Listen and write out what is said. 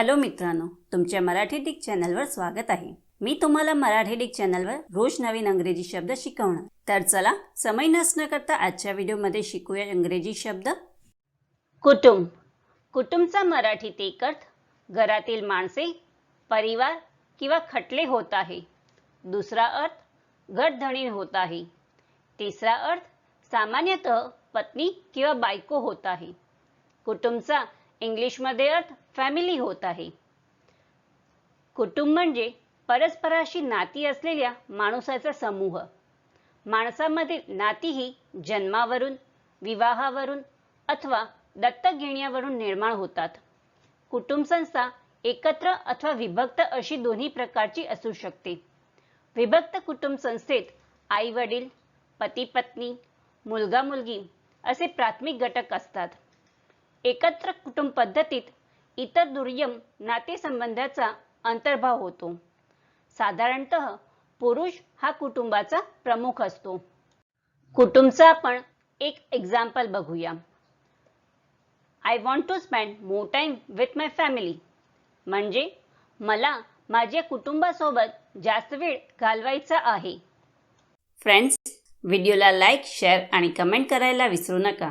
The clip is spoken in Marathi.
हॅलो मित्रांनो तुमच्या मराठी डिक चॅनलवर स्वागत आहे. मी तुम्हाला मराठी डिक चॅनलवर रोज नवीन अंग्रेजी शब्द शिकवणार. तर चला समय नसणं करता आजच्या व्हिडिओमध्ये शिकूया इंग्रजी शब्द. कुटुंब. कुटुंबचा मराठीत एक अर्थ घरातील माणसे परिवार किंवा खटले होत आहे. दुसरा अर्थ गटधणी होत आहे. तिसरा अर्थ सामान्यतः पत्नी किंवा बायको होत आहे. कुटुंबचा इंग्लिशमध्ये अर्थ फॅमिली होत आहे. कुटुंब म्हणजे परस्पराशी नाती असलेल्या माणसाचा समूह. माणसामधील नाती ही जन्मावरून विवाहावरून अथवा दत्तक घेण्यावरून निर्माण होतात. कुटुंब संस्था एकत्र अथवा विभक्त अशी दोन्ही प्रकारची असू शकते. विभक्त कुटुंब संस्थेत आई वडील पती पत्नी मुलगा मुलगी असे प्राथमिक घटक असतात. एकत्र कुटुंब पद्धतीत इतर दुर्यम नातेसंबंधाचा अंतर्भाव होतो. साधारणतः पुरुष हा कुटुंबाचा प्रमुख असतो. कुटुंबचा आपण एक एक्झाम्पल बघूया. I want to spend more time with my family म्हणजे मला माझ्या कुटुंबासोबत जास्त वेळ घालवायचा आहे. फ्रेंड्स व्हिडिओला लाईक शेअर आणि कमेंट करायला विसरू नका.